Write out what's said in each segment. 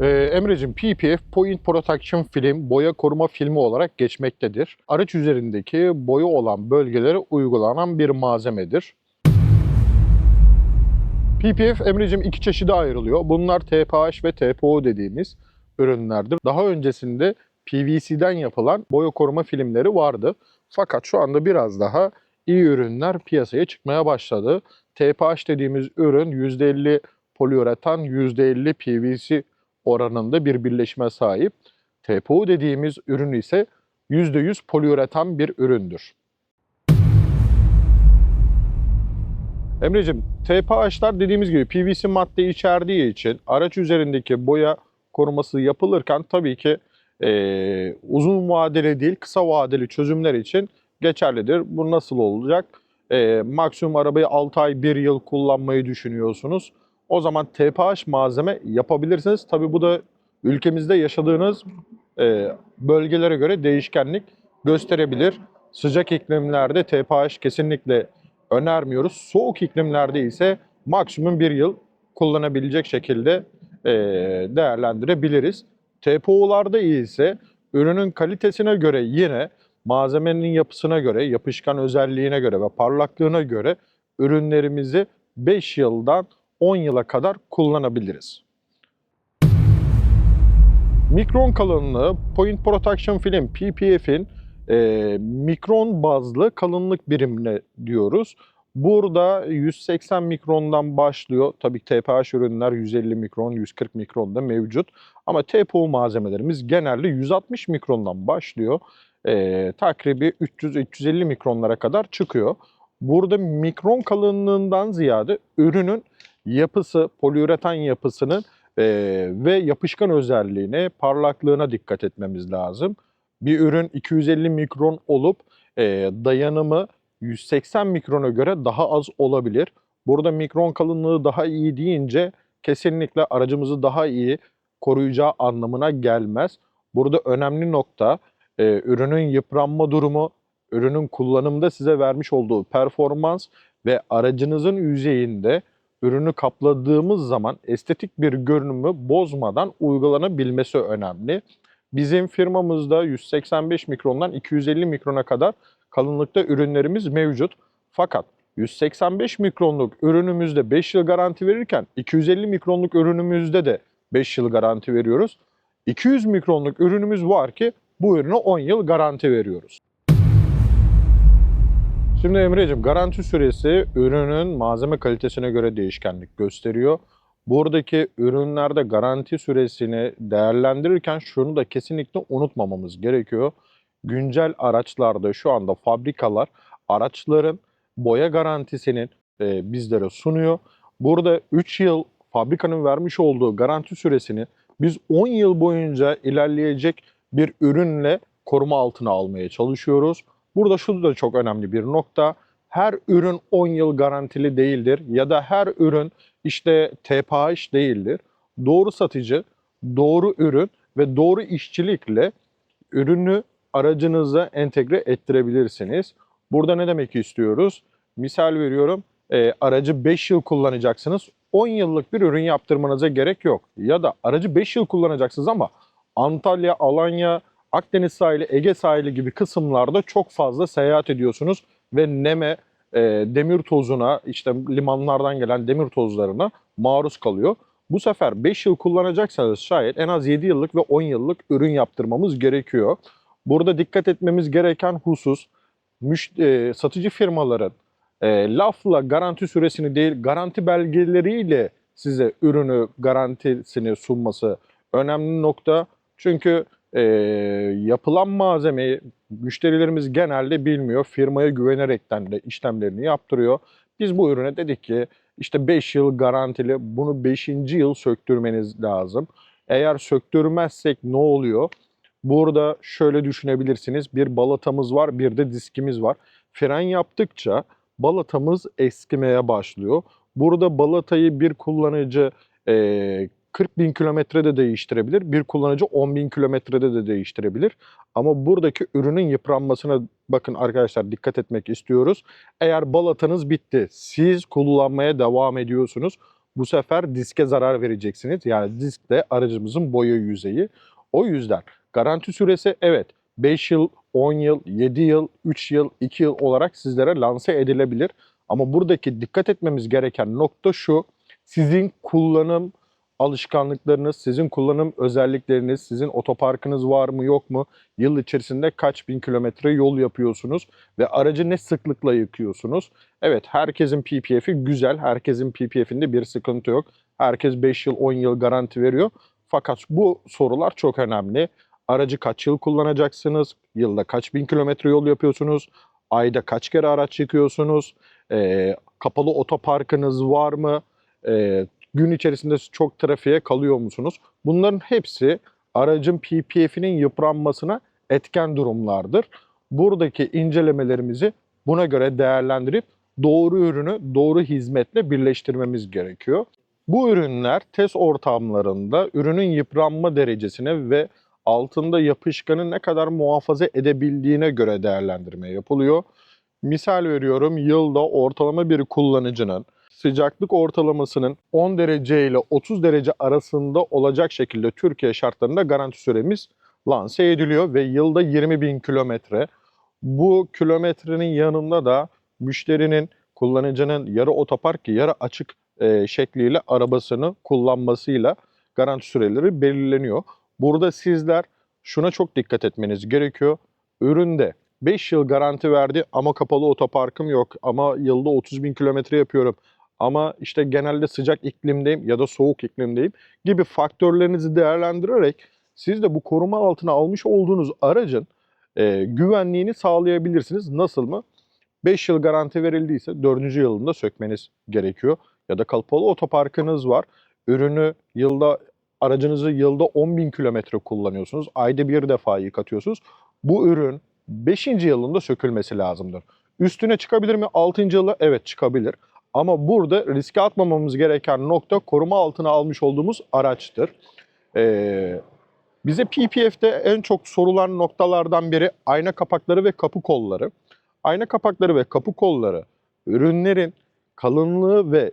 Ee, Emre'cim PPF Point Protection Film boya koruma filmi olarak geçmektedir. Araç üzerindeki boya olan bölgelere uygulanan bir malzemedir. PPF Emre'cim iki çeşide ayrılıyor. Bunlar TPH ve TPO dediğimiz ürünlerdir. Daha öncesinde PVC'den yapılan boya koruma filmleri vardı. Fakat şu anda biraz daha iyi ürünler piyasaya çıkmaya başladı. TPH dediğimiz ürün %50 poliüretan, %50 PVC oranında bir birleşime sahip. TPO dediğimiz ürün ise %100 poliüretan bir üründür. Emre'cim TPH'lar dediğimiz gibi PVC madde içerdiği için araç üzerindeki boya koruması yapılırken tabii ki eee, uzun vadeli değil kısa vadeli çözümler için geçerlidir. Bu nasıl olacak? Eee, maksimum arabayı 6 ay 1 yıl kullanmayı düşünüyorsunuz. O zaman TPH malzeme yapabilirsiniz. Tabii bu da ülkemizde yaşadığınız eee, bölgelere göre değişkenlik gösterebilir. Sıcak iklimlerde TPH kesinlikle önermiyoruz. Soğuk iklimlerde ise maksimum bir yıl kullanabilecek şekilde eee, değerlendirebiliriz. TPO'larda ise ürünün kalitesine göre yine malzemenin yapısına göre, yapışkan özelliğine göre ve parlaklığına göre ürünlerimizi 5 yıldan 10 yıla kadar kullanabiliriz. Mikron kalınlığı Point Protection Film PPF'in e, mikron bazlı kalınlık birimine diyoruz. Burada 180 mikrondan başlıyor. Tabii TPH ürünler 150 mikron, 140 mikron da mevcut. Ama TPO malzemelerimiz genelde 160 mikrondan başlıyor. E, takribi 300-350 mikronlara kadar çıkıyor. Burada mikron kalınlığından ziyade ürünün yapısı, poliüretan yapısının e, ve yapışkan özelliğine, parlaklığına dikkat etmemiz lazım. Bir ürün 250 mikron olup e, dayanımı 180 mikrona göre daha az olabilir. Burada mikron kalınlığı daha iyi deyince kesinlikle aracımızı daha iyi koruyacağı anlamına gelmez. Burada önemli nokta e, ürünün yıpranma durumu, ürünün kullanımda size vermiş olduğu performans ve aracınızın yüzeyinde ürünü kapladığımız zaman estetik bir görünümü bozmadan uygulanabilmesi önemli. Bizim firmamızda 185 mikrondan 250 mikrona kadar kalınlıkta ürünlerimiz mevcut. Fakat 185 mikronluk ürünümüzde 5 yıl garanti verirken 250 mikronluk ürünümüzde de 5 yıl garanti veriyoruz. 200 mikronluk ürünümüz var ki bu ürüne 10 yıl garanti veriyoruz. Şimdi Emre'ciğim garanti süresi ürünün malzeme kalitesine göre değişkenlik gösteriyor. Buradaki ürünlerde garanti süresini değerlendirirken şunu da kesinlikle unutmamamız gerekiyor. Güncel araçlarda şu anda fabrikalar araçların boya garantisinin e, bizlere sunuyor. Burada 3 yıl fabrikanın vermiş olduğu garanti süresini biz 10 yıl boyunca ilerleyecek bir ürünle koruma altına almaya çalışıyoruz. Burada şu da çok önemli bir nokta. Her ürün 10 yıl garantili değildir ya da her ürün işte TPH değildir. Doğru satıcı, doğru ürün ve doğru işçilikle ürünü aracınıza entegre ettirebilirsiniz. Burada ne demek istiyoruz? Misal veriyorum, e, aracı 5 yıl kullanacaksınız. 10 yıllık bir ürün yaptırmanıza gerek yok. Ya da aracı 5 yıl kullanacaksınız ama Antalya, Alanya, Akdeniz sahili, Ege sahili gibi kısımlarda çok fazla seyahat ediyorsunuz ve neme, e, demir tozuna, işte limanlardan gelen demir tozlarına maruz kalıyor. Bu sefer 5 yıl kullanacaksanız şayet en az 7 yıllık ve 10 yıllık ürün yaptırmamız gerekiyor. Burada dikkat etmemiz gereken husus e, satıcı firmaların e, lafla garanti süresini değil garanti belgeleriyle size ürünü garantisini sunması önemli nokta. Çünkü e, yapılan malzemeyi müşterilerimiz genelde bilmiyor. Firmaya güvenerekten de işlemlerini yaptırıyor. Biz bu ürüne dedik ki işte 5 yıl garantili bunu 5. yıl söktürmeniz lazım. Eğer söktürmezsek ne oluyor? Burada şöyle düşünebilirsiniz. Bir balatamız var, bir de diskimiz var. Fren yaptıkça balatamız eskimeye başlıyor. Burada balatayı bir kullanıcı e, 40 bin kilometrede değiştirebilir. Bir kullanıcı 10 bin kilometrede de değiştirebilir. Ama buradaki ürünün yıpranmasına bakın arkadaşlar dikkat etmek istiyoruz. Eğer balatanız bitti, siz kullanmaya devam ediyorsunuz. bu sefer diske zarar vereceksiniz. Yani disk de aracımızın boya yüzeyi. O yüzden garanti süresi evet 5 yıl, 10 yıl, 7 yıl, 3 yıl, 2 yıl olarak sizlere lanse edilebilir. Ama buradaki dikkat etmemiz gereken nokta şu. Sizin kullanım alışkanlıklarınız, sizin kullanım özellikleriniz, sizin otoparkınız var mı yok mu? Yıl içerisinde kaç bin kilometre yol yapıyorsunuz ve aracı ne sıklıkla yıkıyorsunuz? Evet herkesin PPF'i güzel, herkesin PPF'inde bir sıkıntı yok. Herkes 5 yıl 10 yıl garanti veriyor. Fakat bu sorular çok önemli. Aracı kaç yıl kullanacaksınız? Yılda kaç bin kilometre yol yapıyorsunuz? Ayda kaç kere araç yıkıyorsunuz? Ee, kapalı otoparkınız var mı? Ee, gün içerisinde çok trafiğe kalıyor musunuz? Bunların hepsi aracın PPF'inin yıpranmasına etken durumlardır. Buradaki incelemelerimizi buna göre değerlendirip doğru ürünü doğru hizmetle birleştirmemiz gerekiyor. Bu ürünler test ortamlarında ürünün yıpranma derecesine ve altında yapışkanı ne kadar muhafaza edebildiğine göre değerlendirme yapılıyor. Misal veriyorum yılda ortalama bir kullanıcının sıcaklık ortalamasının 10 derece ile 30 derece arasında olacak şekilde Türkiye şartlarında garanti süremiz lanse ediliyor ve yılda 20 bin kilometre. Bu kilometrenin yanında da müşterinin, kullanıcının yarı otopark, yarı açık e, şekliyle arabasını kullanmasıyla garanti süreleri belirleniyor. Burada sizler şuna çok dikkat etmeniz gerekiyor. Üründe 5 yıl garanti verdi ama kapalı otoparkım yok ama yılda 30 bin kilometre yapıyorum ama işte genelde sıcak iklimdeyim ya da soğuk iklimdeyim gibi faktörlerinizi değerlendirerek siz de bu koruma altına almış olduğunuz aracın e, güvenliğini sağlayabilirsiniz. Nasıl mı? 5 yıl garanti verildiyse 4. yılında sökmeniz gerekiyor. Ya da kapalı otoparkınız var. Ürünü yılda aracınızı yılda 10 bin kilometre kullanıyorsunuz. Ayda bir defa yıkatıyorsunuz. Bu ürün 5. yılında sökülmesi lazımdır. Üstüne çıkabilir mi? 6. yıla evet çıkabilir. Ama burada riske atmamamız gereken nokta koruma altına almış olduğumuz araçtır. Ee, bize PPF'de en çok sorulan noktalardan biri ayna kapakları ve kapı kolları. Ayna kapakları ve kapı kolları ürünlerin kalınlığı ve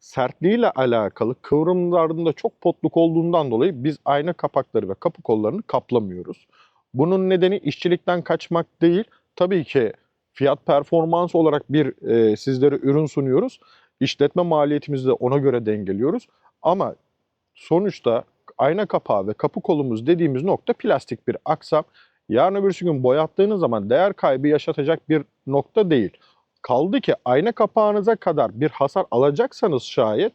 sertliğiyle alakalı kıvrımlarında çok potluk olduğundan dolayı biz ayna kapakları ve kapı kollarını kaplamıyoruz. Bunun nedeni işçilikten kaçmak değil. Tabii ki fiyat performans olarak bir e, sizlere ürün sunuyoruz. İşletme maliyetimizi de ona göre dengeliyoruz. Ama sonuçta ayna kapağı ve kapı kolumuz dediğimiz nokta plastik bir aksam. Yarın öbürsü gün boyattığınız zaman değer kaybı yaşatacak bir nokta değil. Kaldı ki ayna kapağınıza kadar bir hasar alacaksanız şayet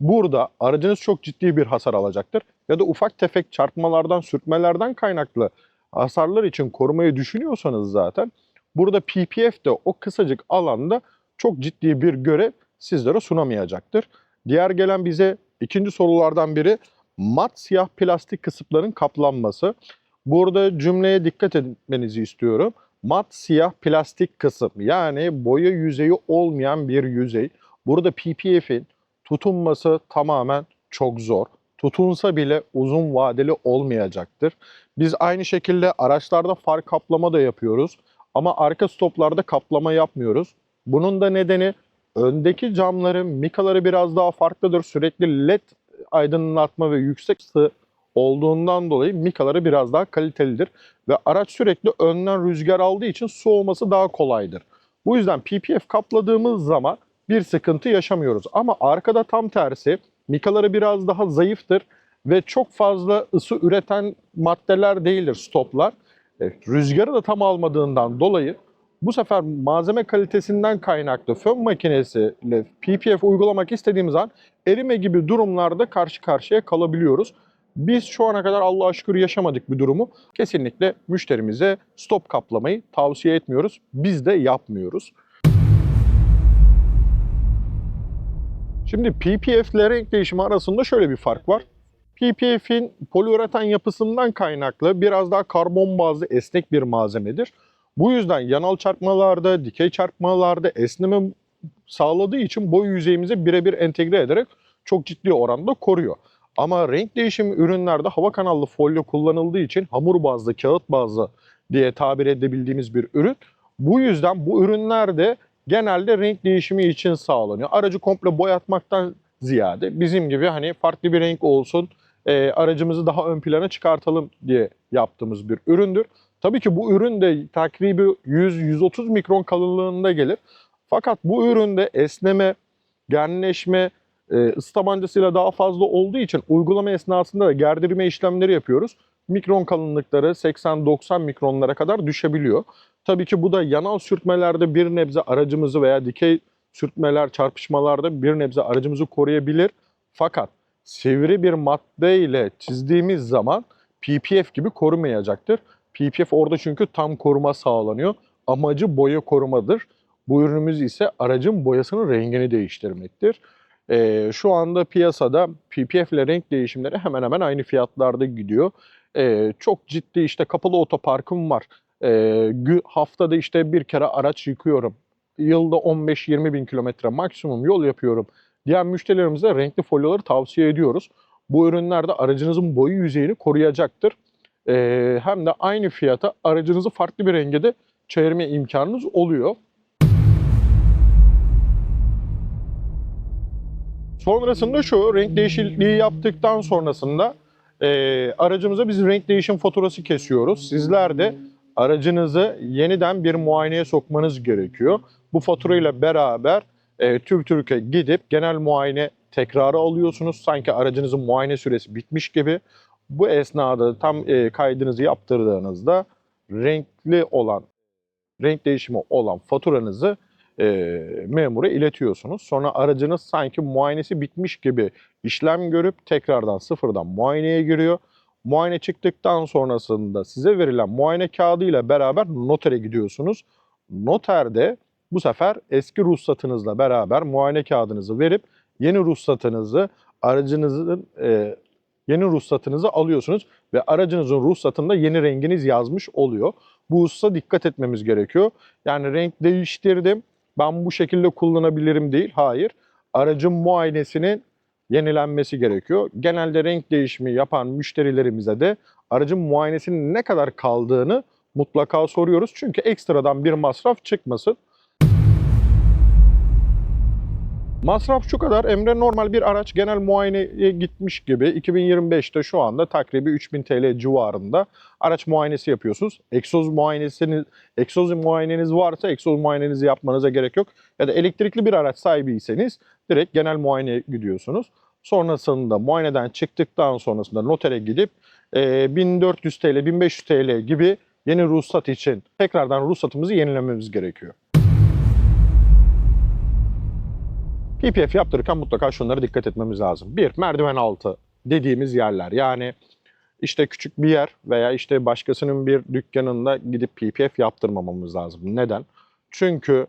burada aracınız çok ciddi bir hasar alacaktır. Ya da ufak tefek çarpmalardan, sürtmelerden kaynaklı hasarlar için korumayı düşünüyorsanız zaten burada PPF de o kısacık alanda çok ciddi bir görev sizlere sunamayacaktır. Diğer gelen bize ikinci sorulardan biri mat siyah plastik kısıpların kaplanması. Burada cümleye dikkat etmenizi istiyorum. Mat siyah plastik kısım yani boya yüzeyi olmayan bir yüzey. Burada PPF'in tutunması tamamen çok zor. Tutunsa bile uzun vadeli olmayacaktır. Biz aynı şekilde araçlarda far kaplama da yapıyoruz. Ama arka stoplarda kaplama yapmıyoruz. Bunun da nedeni öndeki camların mikaları biraz daha farklıdır. Sürekli led aydınlatma ve yüksek ısı olduğundan dolayı mikaları biraz daha kalitelidir. Ve araç sürekli önden rüzgar aldığı için soğuması daha kolaydır. Bu yüzden PPF kapladığımız zaman bir sıkıntı yaşamıyoruz. Ama arkada tam tersi mikaları biraz daha zayıftır ve çok fazla ısı üreten maddeler değildir stoplar. Evet, rüzgarı da tam almadığından dolayı bu sefer malzeme kalitesinden kaynaklı fön makinesiyle PPF uygulamak istediğimiz an erime gibi durumlarda karşı karşıya kalabiliyoruz. Biz şu ana kadar Allah'a şükür yaşamadık bir durumu. Kesinlikle müşterimize stop kaplamayı tavsiye etmiyoruz. Biz de yapmıyoruz. Şimdi PPF ile renk değişimi arasında şöyle bir fark var. PPF'in poliüretan yapısından kaynaklı biraz daha karbon bazlı esnek bir malzemedir. Bu yüzden yanal çarpmalarda, dikey çarpmalarda esneme sağladığı için boy yüzeyimize birebir entegre ederek çok ciddi oranda koruyor. Ama renk değişimi ürünlerde hava kanallı folyo kullanıldığı için hamur bazlı, kağıt bazlı diye tabir edebildiğimiz bir ürün. Bu yüzden bu ürünlerde genelde renk değişimi için sağlanıyor. Aracı komple boyatmaktan ziyade bizim gibi hani farklı bir renk olsun, e, aracımızı daha ön plana çıkartalım diye yaptığımız bir üründür. Tabii ki bu ürün de takribi 100-130 mikron kalınlığında gelir. Fakat bu üründe esneme, genleşme, e, ıslamancasıyla daha fazla olduğu için uygulama esnasında da gerdirme işlemleri yapıyoruz. Mikron kalınlıkları 80-90 mikronlara kadar düşebiliyor. Tabii ki bu da yanal sürtmelerde bir nebze aracımızı veya dikey sürtmeler, çarpışmalarda bir nebze aracımızı koruyabilir. Fakat sivri bir madde ile çizdiğimiz zaman PPF gibi korumayacaktır. PPF orada çünkü tam koruma sağlanıyor. Amacı boya korumadır. Bu ürünümüz ise aracın boyasının rengini değiştirmektir. Ee, şu anda piyasada PPF ile renk değişimleri hemen hemen aynı fiyatlarda gidiyor. Ee, çok ciddi işte kapalı otoparkım var. Ee, haftada işte bir kere araç yıkıyorum. Yılda 15-20 bin kilometre maksimum yol yapıyorum diyen müşterilerimize renkli folyoları tavsiye ediyoruz. Bu ürünler de aracınızın boyu yüzeyini koruyacaktır. Ee, hem de aynı fiyata aracınızı farklı bir renge de çevirme imkanınız oluyor. Sonrasında şu renk değişikliği yaptıktan sonrasında e, aracımıza biz renk değişim faturası kesiyoruz. Sizler de aracınızı yeniden bir muayeneye sokmanız gerekiyor. Bu faturayla beraber e, TÜRTÜRK'e gidip genel muayene tekrarı alıyorsunuz. Sanki aracınızın muayene süresi bitmiş gibi. Bu esnada tam e, kaydınızı yaptırdığınızda renkli olan, renk değişimi olan faturanızı e, memura iletiyorsunuz. Sonra aracınız sanki muayenesi bitmiş gibi işlem görüp tekrardan sıfırdan muayeneye giriyor. Muayene çıktıktan sonrasında size verilen muayene kağıdı ile beraber notere gidiyorsunuz. Noterde bu sefer eski ruhsatınızla beraber muayene kağıdınızı verip yeni ruhsatınızı aracınızın e, yeni ruhsatınızı alıyorsunuz ve aracınızın ruhsatında yeni renginiz yazmış oluyor. Bu hususa dikkat etmemiz gerekiyor. Yani renk değiştirdim, ben bu şekilde kullanabilirim değil. Hayır. Aracın muayenesinin yenilenmesi gerekiyor. Genelde renk değişimi yapan müşterilerimize de aracın muayenesinin ne kadar kaldığını mutlaka soruyoruz. Çünkü ekstradan bir masraf çıkmasın. Masraf şu kadar. Emre normal bir araç genel muayeneye gitmiş gibi 2025'te şu anda takribi 3000 TL civarında araç muayenesi yapıyorsunuz. Egzoz muayenesiniz, egzoz muayeneniz varsa egzoz muayenenizi yapmanıza gerek yok. Ya da elektrikli bir araç sahibiyseniz direkt genel muayeneye gidiyorsunuz. Sonrasında muayeneden çıktıktan sonrasında notere gidip e, 1400 TL, 1500 TL gibi yeni ruhsat için tekrardan ruhsatımızı yenilememiz gerekiyor. PPF yaptırırken mutlaka şunlara dikkat etmemiz lazım. Bir, merdiven altı dediğimiz yerler. Yani işte küçük bir yer veya işte başkasının bir dükkanında gidip PPF yaptırmamamız lazım. Neden? Çünkü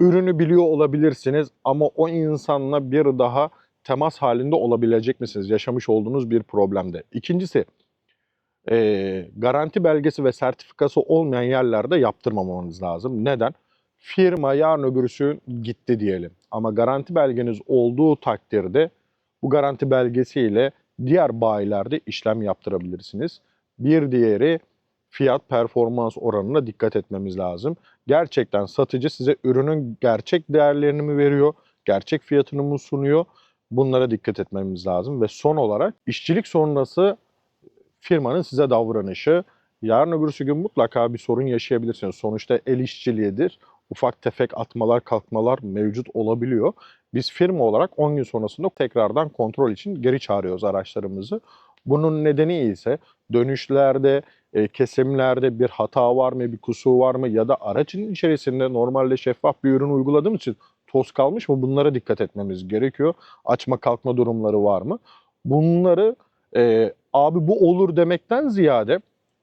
ürünü biliyor olabilirsiniz ama o insanla bir daha temas halinde olabilecek misiniz? Yaşamış olduğunuz bir problemde. İkincisi, eee, garanti belgesi ve sertifikası olmayan yerlerde yaptırmamanız lazım. Neden? Firma yarın öbürsü gitti diyelim. Ama garanti belgeniz olduğu takdirde bu garanti belgesiyle diğer bayilerde işlem yaptırabilirsiniz. Bir diğeri fiyat performans oranına dikkat etmemiz lazım. Gerçekten satıcı size ürünün gerçek değerlerini mi veriyor, gerçek fiyatını mı sunuyor? Bunlara dikkat etmemiz lazım ve son olarak işçilik sonrası firmanın size davranışı. Yarın öbürsü gün mutlaka bir sorun yaşayabilirsiniz. Sonuçta el işçiliğidir. Ufak tefek atmalar, kalkmalar mevcut olabiliyor. Biz firma olarak 10 gün sonrasında tekrardan kontrol için geri çağırıyoruz araçlarımızı. Bunun nedeni ise dönüşlerde, e, kesimlerde bir hata var mı, bir kusur var mı ya da aracın içerisinde normalde şeffaf bir ürün uyguladığım için toz kalmış mı bunlara dikkat etmemiz gerekiyor. Açma kalkma durumları var mı? Bunları e, abi bu olur demekten ziyade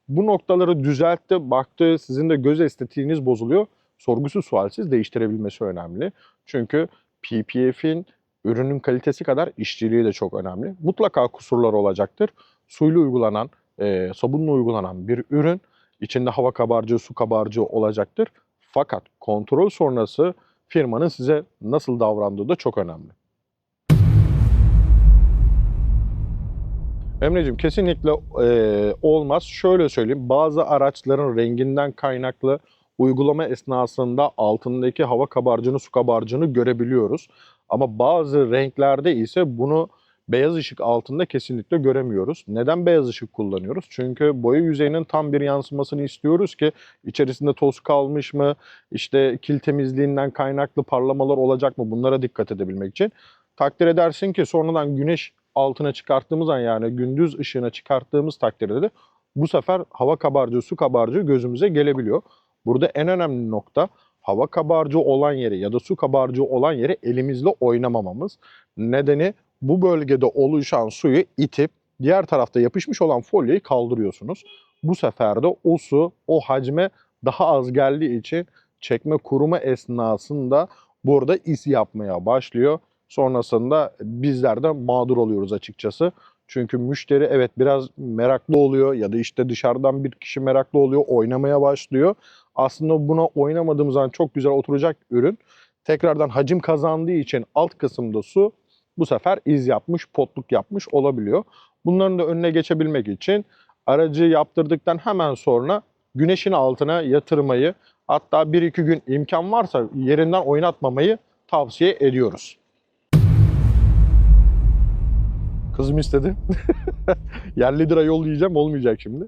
bu noktaları düzeltti, baktı, sizin de göz estetiğiniz bozuluyor. Sorgusuz sualsiz değiştirebilmesi önemli. Çünkü PPF'in ürünün kalitesi kadar işçiliği de çok önemli. Mutlaka kusurlar olacaktır. Suyla uygulanan, e, sabunla uygulanan bir ürün içinde hava kabarcığı, su kabarcığı olacaktır. Fakat kontrol sonrası firmanın size nasıl davrandığı da çok önemli. Emre'cim kesinlikle e, olmaz. Şöyle söyleyeyim, bazı araçların renginden kaynaklı uygulama esnasında altındaki hava kabarcığını, su kabarcığını görebiliyoruz. Ama bazı renklerde ise bunu beyaz ışık altında kesinlikle göremiyoruz. Neden beyaz ışık kullanıyoruz? Çünkü boya yüzeyinin tam bir yansımasını istiyoruz ki içerisinde toz kalmış mı, işte kil temizliğinden kaynaklı parlamalar olacak mı bunlara dikkat edebilmek için. Takdir edersin ki sonradan güneş altına çıkarttığımız an yani gündüz ışığına çıkarttığımız takdirde de bu sefer hava kabarcığı, su kabarcığı gözümüze gelebiliyor. Burada en önemli nokta hava kabarcığı olan yeri ya da su kabarcığı olan yeri elimizle oynamamamız. Nedeni bu bölgede oluşan suyu itip diğer tarafta yapışmış olan folyoyu kaldırıyorsunuz. Bu sefer de o su o hacme daha az geldiği için çekme kuruma esnasında burada iz yapmaya başlıyor. Sonrasında bizler de mağdur oluyoruz açıkçası. Çünkü müşteri evet biraz meraklı oluyor ya da işte dışarıdan bir kişi meraklı oluyor, oynamaya başlıyor. Aslında buna oynamadığımız zaman çok güzel oturacak ürün. Tekrardan hacim kazandığı için alt kısımda su bu sefer iz yapmış, potluk yapmış olabiliyor. Bunların da önüne geçebilmek için aracı yaptırdıktan hemen sonra güneşin altına yatırmayı hatta 1-2 gün imkan varsa yerinden oynatmamayı tavsiye ediyoruz. Kızım istedi. Yerli lira yollayacağım olmayacak şimdi.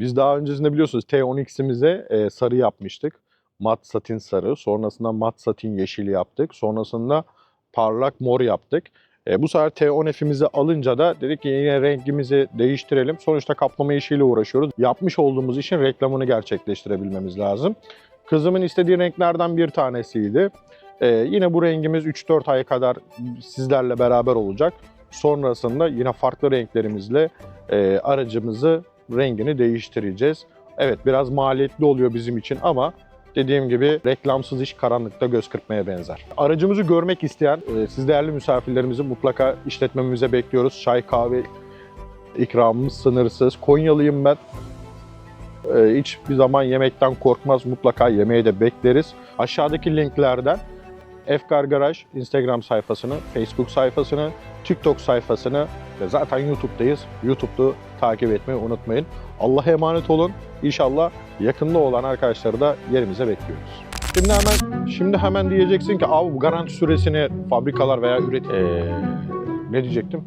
Biz daha öncesinde biliyorsunuz T10X'imize e, sarı yapmıştık. Mat satin sarı. Sonrasında mat satin yeşili yaptık. Sonrasında parlak mor yaptık. E, bu sefer T10F'imizi alınca da dedik ki yine rengimizi değiştirelim. Sonuçta kaplama işiyle uğraşıyoruz. Yapmış olduğumuz işin reklamını gerçekleştirebilmemiz lazım. Kızımın istediği renklerden bir tanesiydi. E, yine bu rengimiz 3-4 ay kadar sizlerle beraber olacak. Sonrasında yine farklı renklerimizle e, aracımızı rengini değiştireceğiz. Evet biraz maliyetli oluyor bizim için ama dediğim gibi reklamsız iş karanlıkta göz kırpmaya benzer. Aracımızı görmek isteyen e, siz değerli misafirlerimizi mutlaka işletmemize bekliyoruz. Çay kahve ikramımız sınırsız. Konyalıyım ben. E, hiçbir zaman yemekten korkmaz. Mutlaka yemeği de bekleriz. Aşağıdaki linklerden Efkar Garaj Instagram sayfasını, Facebook sayfasını, TikTok sayfasını ve zaten YouTube'dayız. YouTube'da takip etmeyi unutmayın. Allah'a emanet olun. İnşallah yakında olan arkadaşları da yerimize bekliyoruz. Şimdi hemen şimdi hemen diyeceksin ki abi bu garanti süresini fabrikalar veya üret Ee, ne diyecektim?